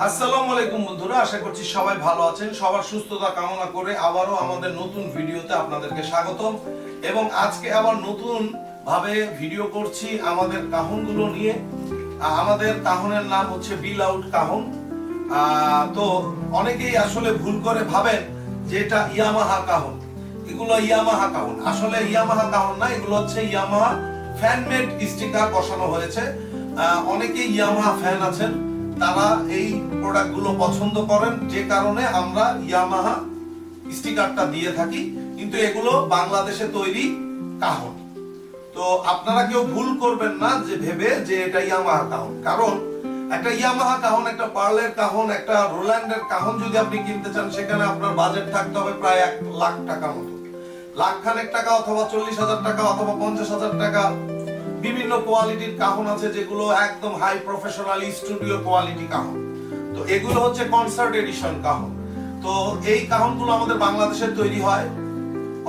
আসসালামু আলাইকুম বন্ধুরা, আশা করছি সবাই ভালো আছেন। সবার সুস্থতা কামনা করে আবারও আমাদের নতুন ভিডিওতে আপনাদেরকে স্বাগতম। এবং আজকে আবার নতুন ভাবে ভিডিও করছি আমাদের কাহনগুলো নিয়ে। আমাদের কাহনের নাম হচ্ছে বিল আউট কাহন। তো অনেকেই আসলে ভুল করে ভাবেন যে এটা ইয়ামাহা কাহন। এগুলো ইয়ামাহা কাহন। আসলে ইয়ামাহা কাহন না, এগুলো হচ্ছে ইয়ামাহা ফ্যানমেড স্টিকার বসানো হয়েছে। অনেকেই ইয়ামাহা ফ্যান আছেন। তারা এই প্রোডাক্টগুলো পছন্দ করেন, যে কারণে আমরা ইয়ামাহা স্টিকারটা দিয়ে থাকি। কিন্তু এগুলো বাংলাদেশে তৈরি কাহন। তো আপনারা কেউ ভুল করবেন না যে ভেবে যে এটা ইয়ামাহা কাহন। কারণ একটা ইয়ামাহা কাহন, একটা পার্লের কাহন, একটা রোল্যান্ডের কাহন যদি আপনি কিনতে চান, সেখানে আপনার বাজেট থাকতে হবে প্রায় এক লাখ টাকা মতো। লাখ খানেক টাকা অথবা চল্লিশ হাজার টাকা অথবা পঞ্চাশ হাজার টাকা বিভিন্ন কোয়ালিটির কাহন আছে যেগুলো একদম high professional studio quality cajon. তো এগুলো হচ্ছে কনসার্ট এডিশন কাহন। তো এই কাহনগুলো আমাদের বাংলাদেশে তৈরি হয়।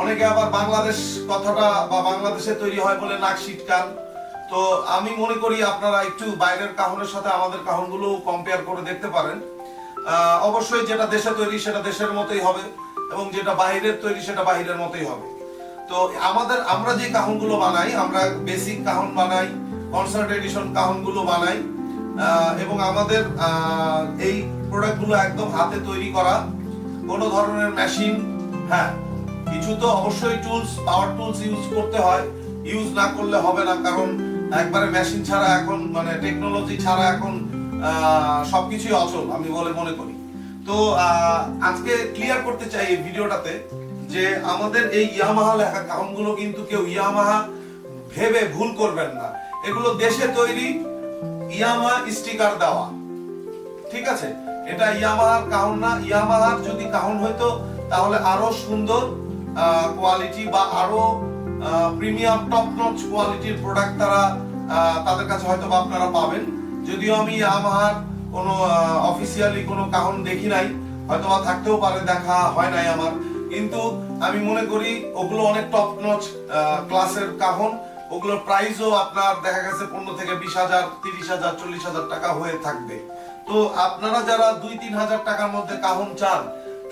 অনেকে আবার বাংলাদেশ কথাটা বা বাংলাদেশে তৈরি হয় বলে নাক শীতকাল তো আমি মনে করি আপনারা একটু বাইরের কাহনের সাথে আমাদের কাহনগুলো কম্পেয়ার করে দেখতে পারেন। অবশ্যই যেটা দেশে তৈরি সেটা দেশের মতোই হবে এবং যেটা বাইরের তৈরি সেটা বাহিরের মতোই হবে। তো আমাদের, আমরা যে কাহনগুলো বানাই, আমরা বেসিক কাহন বানাই কনসার্ট এডিশন কাহনগুলো বানাই এবং আমাদের এই প্রোডাক্টগুলো একদম হাতে তৈরি করা, কোনো ধরনের মেশিন হ্যাঁ কিছু তো অবশ্যই টুলস পাওয়ার টুলস ইউজ করতে হয় ইউজ না করলে হবে না, কারণ একবারে মেশিন ছাড়া এখন মানে টেকনোলজি ছাড়া এখন সবকিছুই অচল, আমি বলে মনে করি। তো আজকে ক্লিয়ার করতে চাই এই ভিডিওটাতে যে আমাদের এই ইয়ামাহা লেখা কাউন্টগুলো কিন্তু কেউ ইয়ামাহা ভেবে ভুল করবেন না। এগুলো দেশে তৈরি ইয়ামা স্টিকার দেওয়া। ঠিক আছে? এটা ইয়ামাহার কাহন না, ইয়ামাহার যদি কাহন হইতো, তাহলে আরও সুন্দর কোয়ালিটি বা আরও প্রিমিয়াম টপ নচ কোয়ালিটির প্রোডাক্ট তারা তাদের কাছে হয়তো বা আপনারা পাবেন। যদিও আমি ইয়ামাহার কোনো অফিসিয়ালি কোনো কাহন দেখি নাই হয়তো বা থাকতেও পারে, দেখা হয় নাই আমার। কিন্তু আমি মনে করি ওগুলো অনেক টপ নচ ক্লাসের কাহন। ওগুলোর প্রাইসও আপনার দেখা গেছে পনেরো থেকে বিশ হাজার, তিরিশ হাজার, চল্লিশ হাজার টাকা হয়ে থাকবে। তো আপনারা যারা দুই, তিন হাজার টাকার মধ্যে কাহন চান,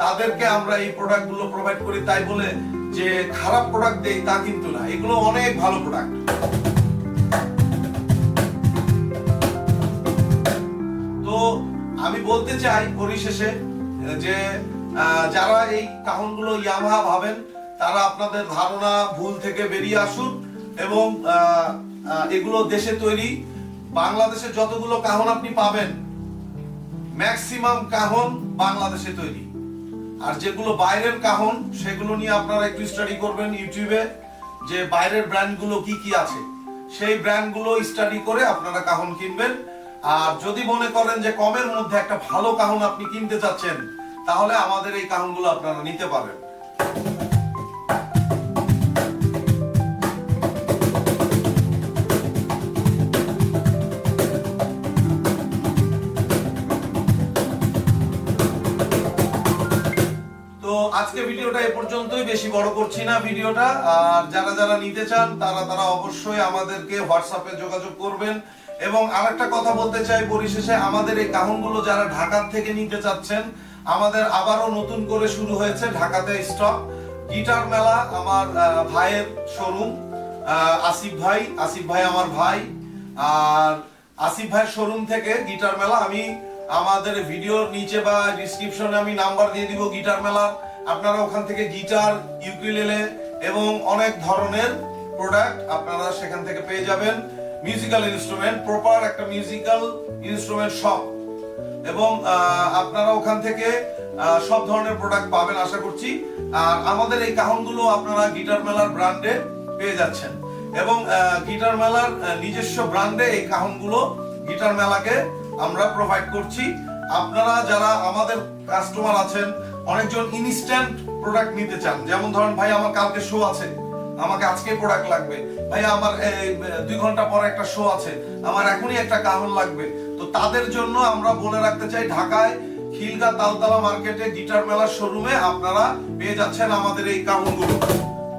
তাদেরকে আমরা এই প্রোডাক্টগুলো প্রোভাইড করি তাই বলে যে খারাপ প্রোডাক্ট দেই তা কিন্তু না। এগুলো অনেক ভালো প্রোডাক্ট তো আমি বলতে চাই পরিশেষে যে যারা এই কাহনগুলো ইয়ামাহা ভাবেন, তারা আপনাদের ধারণা ভুল থেকে বেরিয়ে আসুন এবং এগুলো দেশে তৈরি। বাংলাদেশে যতগুলো কাহন আপনি পাবেন, ম্যাক্সিমাম কাহন বাংলাদেশে তৈরি। আর যেগুলো বাইরের কাহন, সেগুলো নিয়ে আপনারা একটু স্টাডি করবেন ইউটিউবে, যে বাইরের ব্র্যান্ডগুলো কি কি আছে। সেই ব্র্যান্ডগুলো স্টাডি করে আপনারা কাহন কিনবেন। আর যদি মনে করেন যে কমের মধ্যে একটা ভালো কাহন আপনি কিনতে চাচ্ছেন তাহলে আমাদের এই কাহনগুলো আপনারা নিতে পারেন। আজকে ভিডিওটা এ পর্যন্তই, বেশি বড় করছি না ভিডিওটা। আর যারা যারা নিতে চান, তারা তারা অবশ্যই আমাদেরকে হোয়াটসঅ্যাপে যোগাযোগ করবেন। এবং আরেকটা কথা বলতে চাই, পরিশেষে আমাদের এই কাহনগুলো যারা ঢাকার থেকে নিতে চাচ্ছেন আমাদের আবারও নতুন করে শুরু হয়েছে ঢাকাতে স্টক। গিটার মেলা আমার ভাইয়ের শোরুম আসিফ ভাই আসিফ ভাই আমার ভাই। আর আসিফ ভাইয়ের শোরুম থেকে গিটার মেলা, আমি আমাদের ভিডিওর নিচে বা ডিসক্রিপশনে আমি নাম্বার দিয়ে দিব গিটার মেলা। আপনারা ওখান থেকে গিটার ইউকুলেলে এবং অনেক ধরনের প্রোডাক্ট আপনারা সেখান থেকে পেয়ে যাবেন। মিউজিক্যাল ইনস্ট্রুমেন্ট প্রপার একটা মিউজিক্যাল ইনস্ট্রুমেন্ট শপ এবং আপনারা ওখান থেকে সব ধরনের প্রোডাক্ট পাবেন আশা করছি। আর আমাদের এই কাহনগুলো আপনারা গিটার মেলার ব্র্যান্ডে পেয়ে যাচ্ছেন। এবং গিটার মেলার নিজস্ব ব্র্যান্ডে এই কাহনগুলো গিটার মেলাকে আমরা প্রোভাইড করছি। আপনারা যারা আমাদের কাস্টমার আছেন, অনেকজন ইনস্ট্যান্ট প্রোডাক্ট নিতে চান। যেমন ধরেন, ভাই, আমার কালকে শো আছে। আমাকে আজকে প্রোডাক্ট লাগবে। ভাই আমার দুই ঘণ্টা পরে একটা শো আছে। আমার এখনই একটা কাহন লাগবে। তাদের জন্য আমরা বলে রাখতে চাই, ঢাকায় খিলগা তালতলা মার্কেটে গিটার মেলার শোরুমে আপনারা পেয়ে যাচ্ছেন আমাদের এই কাহনগুলো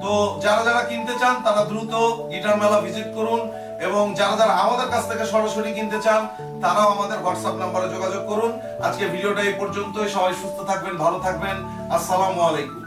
তো যারা যারা কিনতে চান, তারা দ্রুত গিটার মেলা ভিজিট করুন এবং যারা যারা আমাদের কাছ থেকে সরাসরি কিনতে চান, তারাও আমাদের হোয়াটসঅ্যাপ নাম্বারে যোগাযোগ করুন। আজকে ভিডিওটা এই পর্যন্তই। সবাই সুস্থ থাকবেন, ভালো থাকবেন। আসসালামু আলাইকুম।